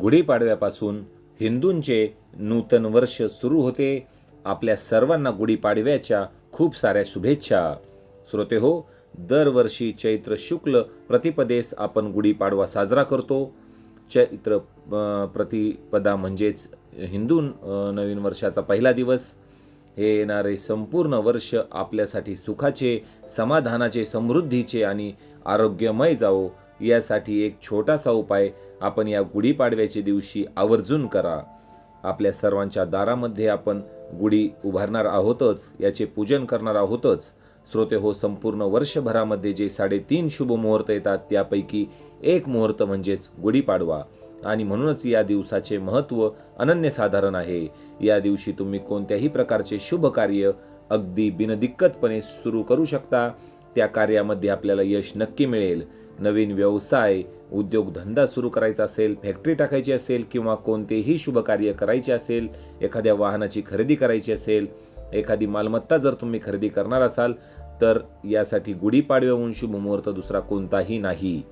गुढीपाडव्यापासून हिंदूंचे नूतन वर्ष सुरू होते. आपल्या सर्वांना गुढीपाडव्याच्या खूप साऱ्या शुभेच्छा. श्रोते हो दरवर्षी चैत्र शुक्ल प्रतिपदेस आपण गुढीपाडवा साजरा करतो. चैत्र प्रतिपदा म्हणजेच हिंदू नवीन वर्षाचा पहिला दिवस. हे येणारे संपूर्ण वर्ष आपल्यासाठी सुखाचे समाधानाचे समृद्धीचे आणि आरोग्यमय जावो. यासाठी एक छोटासा उपाय आपण या गुढीपाडव्याच्या दिवशी आवर्जून करा. आपल्या सर्वांच्या दारामध्ये आपण गुढी उभारणार आहोतच याचे पूजन करणार आहोतच. श्रोते हो संपूर्ण वर्षभरामध्ये जे साडेतीन शुभ मुहूर्त येतात त्यापैकी एक मुहूर्त म्हणजेच गुढीपाडवा आणि म्हणूनच या दिवसाचे महत्त्व अनन्यसाधारण आहे. या दिवशी तुम्ही कोणत्याही प्रकारचे शुभ कार्य अगदी बिनदिक्कतपणे सुरू करू शकता. त्या कार्यामध्ये आपल्याला यश नक्की मिळेल. नवीन व्यवसाय उद्योगधंदा सुरू करायचा असेल फॅक्टरी टाकायची असेल किंवा कोणतेही शुभ कार्य करायचे असेल एखाद्या वाहनाची खरेदी करायची असेल एखादी मालमत्ता जर तुम्ही खरेदी करणार असाल तर यासाठी गुढीपाडव्याहून शुभमुहूर्त दुसरा कोणताही नाही.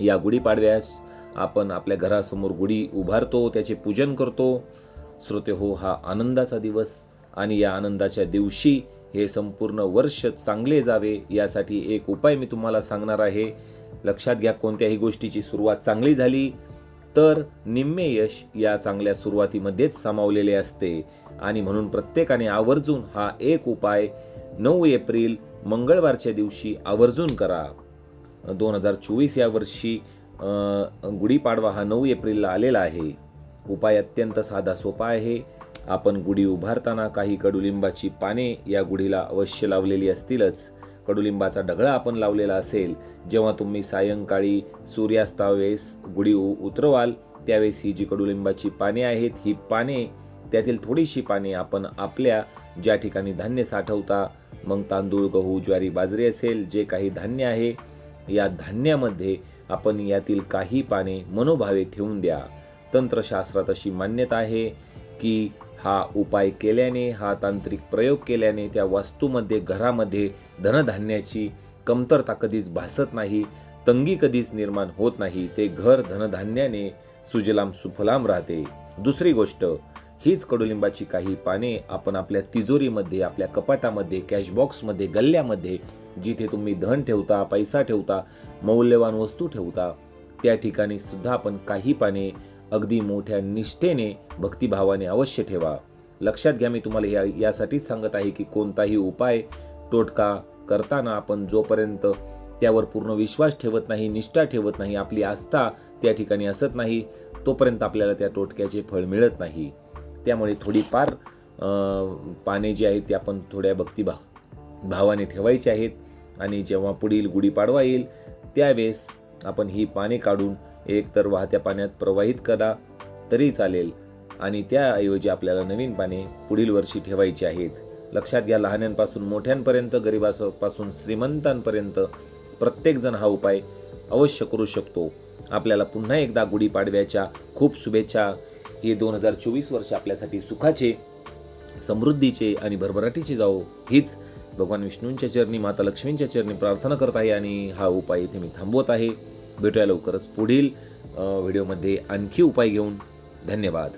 या गुढीपाडव्यास आपण आपल्या घरासमोर गुढी उभारतो त्याचे पूजन करतो. श्रोते हो हा आनंदाचा दिवस आणि या आनंदाच्या दिवशी हे संपूर्ण वर्ष चांगले जावे यासाठी एक उपाय मी तुम्हाला सांगणार आहे. लक्षात घ्या कोणत्याही गोष्टीची सुरुवात चांगली झाली तर निम्मे यश या चांगल्या सुरुवातीमध्येच सामावलेले असते. आणि म्हणून प्रत्येकाने आवर्जून हा एक उपाय नऊ एप्रिल मंगळवारच्या दिवशी आवर्जून करा. दोन हजार चोवीस या वर्षी गुढीपाडवा हा नऊ एप्रिलला आलेला आहे. उपाय अत्यंत साधा सोपा आहे. आपण गुढी उभारताना काही कडुलिंबाची पाने या गुढीला अवश्य लावलेली असतीलच. कडुलिंबाचा ढगळा आपण लावलेला असेल. जेव्हा तुम्ही सायंकाळी सूर्यास्तावेळेस गुढी उ- उतरवाल त्यावेळेस ही जी कडुलिंबाची पाने आहेत ही पाने त्यातील थोडीशी पाने आपण आपल्या ज्या ठिकाणी धान्य साठवता मग तांदूळ गहू ज्वारी बाजरी असेल जे काही धान्य आहे या धान्यामध्ये आपण यातील काही पाने मनोभावे ठेवून द्या. तंत्रशास्त्रात अशी मान्यता आहे की हा उपाय केल्याने हा तांत्रिक प्रयोग केल्याने त्या वास्तूमध्ये घरामध्ये धनधान्याची कमतरता कधीच भासत नाही तंगी कधीच निर्माण होत नाही. ते घर धनधान्याने सुजलाम सुफलाम राहते. दुसरी गोष्ट हीच कडुलिंबाची काही पाने आपण आपल्या तिजोरीमध्ये आपल्या कपाटामध्ये कॅशबॉक्समध्ये गल्ल्यामध्ये जिथे तुम्ही धन ठेवता पैसा ठेवता मौल्यवान वस्तू ठेवता त्या ठिकाणी सुद्धा आपण काही पाने अगदी मोठ्या निष्ठेने भक्तिभावाने अवश्य ठेवा. लक्षात घ्या मी तुम्हाला या यासाठीच सांगत आहे की कोणताही उपाय टोटका करताना आपण जोपर्यंत त्यावर पूर्ण विश्वास ठेवत नाही निष्ठा ठेवत नाही आपली आस्था त्या ठिकाणी असत नाही तोपर्यंत आपल्याला त्या टोटक्याचे फळ मिळत नाही. त्यामुळे थोडीफार पाने जी आहेत ती आपण थोड्या भक्तिभाव भावाने ठेवायची आहेत. आणि जेव्हा पुढील गुढीपाडवा येईल त्यावेळेस आपण ही पाने काढून एक तर वाहत्या पाण्यात प्रवाहित करा तरी चालेल. आणि त्याऐवजी आपल्याला नवीन पाने पुढील वर्षी ठेवायची आहेत. लक्षात घ्या लहान्यांपासून मोठ्यांपर्यंत गरिबापासून श्रीमंतांपर्यंत प्रत्येकजण हा उपाय अवश्य करू शकतो. आपल्याला पुन्हा एकदा गुढीपाडव्याच्या खूप शुभेच्छा. हे दोन हजार चोवीस वर्ष आपल्यासाठी सुखाचे समृद्धीचे आणि भरभराटीचे जाओ हीच भगवान विष्णूंच्या चरणी माता लक्ष्मींच्या चरणी प्रार्थना करत आहे आणि हा उपाय इथे मी थांबवत आहे. भेटूया लवकरच. पुढील व्हिडिओमध्ये आणखी उपाय घेऊन धन्यवाद.